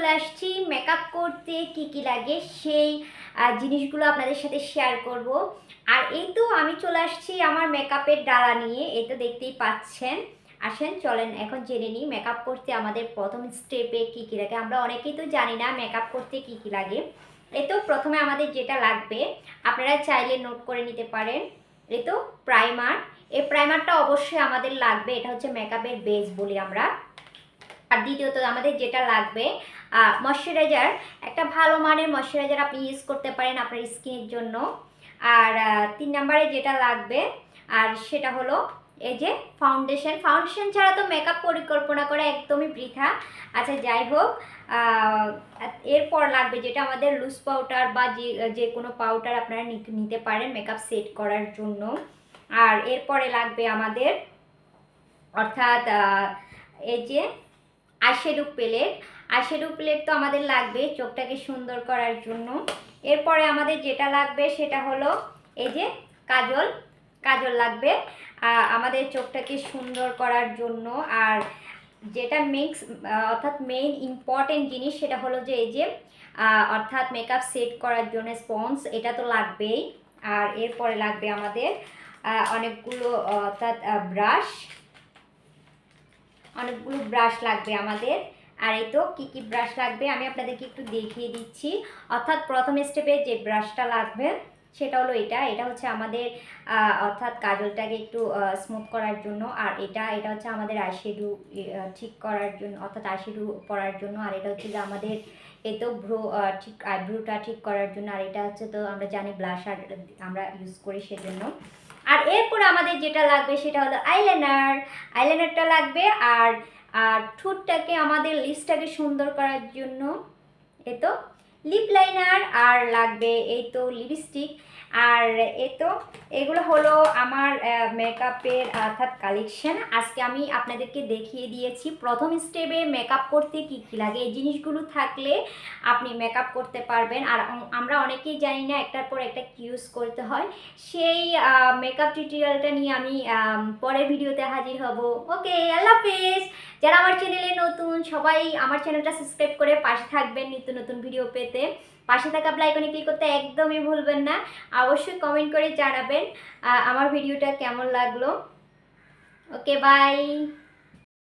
চলে আসছি মেকআপ করতে কি কি লাগে সেই জিনিসগুলো আপনাদের সাথে শেয়ার করব। আর এই তো আমি চলে আসছি আমার মেকআপের ডালা নিয়ে, এই তো দেখতেই পাচ্ছেন। আসেন, চলেন, এখন জেনে নিই মেকআপ করতে আমাদের প্রথম স্টেপে কি কি লাগে। আমরা অনেকেই তো জানি না মেকআপ করতে কি কি লাগে। এ তো প্রথমে আমাদের যেটা লাগবে, আপনারা চাইলে নোট করে নিতে পারেন। এ তো প্রাইমার এই প্রাইমারটা অবশ্যই আমাদের লাগবে, এটা হচ্ছে মেকআপের বেস বলি আমরা। আর দ্বিতীয়ত আমাদের যেটা লাগবে ময়শ্চারাইজার একটা ভালো মানের ময়শ্চারাইজার আপনি ইউজ করতে পারেন আপনার স্কিনের জন্য। আর তিন নম্বরে যেটা লাগবে, আর সেটা হলো এই যে ফাউন্ডেশন ফাউন্ডেশন ছাড়া তো মেকআপ পরিকল্পনা করা একদমই বৃথা। আচ্ছা যাই হোক এরপর লাগবে যেটা আমাদের লুজ পাউডার বা যে যে কোনো পাউডার আপনারা নিতে পারেন মেকআপ সেট করার জন্য। আর এরপরে লাগবে আমাদের, অর্থাৎ এই যে আইশ্যাডো প্লেট। আইশ্যাডো প্লেট তো আমাদের লাগবে চোখটাকে সুন্দর করার জন্য। এরপরে আমাদের যেটা লাগবে সেটা হলো এই যে কাজল। কাজল লাগবে। আমাদের চোখটাকে সুন্দর করার জন্য। আর যেটা মিক্স অর্থাৎ মেইন ইম্পর্টেন্ট জিনিস সেটা হলো যে এই যে অর্থাৎ মেকআপ সেট করার জন্য স্পঞ্জ এটা তো লাগবেই। আর এরপরে লাগবে আমাদের অনেকগুলো, অর্থাৎ ব্রাশ অনেকগুলো ব্রাশ লাগবে আমাদের। আর এই তো কী কী ব্রাশ লাগবে আমি আপনাদেরকে একটু দেখিয়ে দিচ্ছি। অর্থাৎ প্রথম স্টেপে যে ব্রাশটা লাগবে, সেটা হলো এটা। এটা হচ্ছে আমাদের অর্থাৎ কাজলটাকে একটু স্মুথ করার জন্য। আর এটা এটা হচ্ছে আমাদের আইশ্যাডো ঠিক করার জন্য, অর্থাৎ আইশ্যাডো পরার জন্য। আর এটা হচ্ছে যে আমাদের এ তো ভ্রু ঠিক আইব্রোটা ঠিক করার জন্য। আর এটা হচ্ছে তো আমরা জানি ব্লাশার আমরা ইউজ করি সেজন্য। আর এরপরে আমাদের যেটা লাগবে সেটা হলো আইলাইনার আইলাইনারটা লাগবে আর আর ঠোঁটটাকে আমাদের লিস্টটাকে সুন্দর করার জন্য এ তো লিপ লাইনার আর লাগবে এই তো লিপস্টিক আর এ তো, এগুলো হলো আমার মেকআপের অর্থাৎ কালেকশন আজকে আমি আপনাদেরকে দেখিয়ে দিয়েছি প্রথম স্টেপে মেকআপ করতে কী কী লাগে। এই জিনিসগুলো থাকলে আপনি মেকআপ করতে পারবেন। আর আমরা অনেকেই জানি না একটার পর একটা ইউজ করতে হয়। সেই মেকআপ টিউটোরিয়ালটা নিয়ে আমি পরের ভিডিওতে হাজির হব। ওকে, আল্লাহ হাফেজ। যারা আমার চ্যানেলে নতুন, সবাই আমার চ্যানেলটা সাবস্ক্রাইব করে পাশে থাকবেন। নিত্য নতুন ভিডিও পেতে। পাশে থাকা আইকনে ক্লিক করতে একদমই ভুলবেন না। অবশ্যই কমেন্ট করে জানাবেন আমার ভিডিওটা কেমন লাগল। Okay bye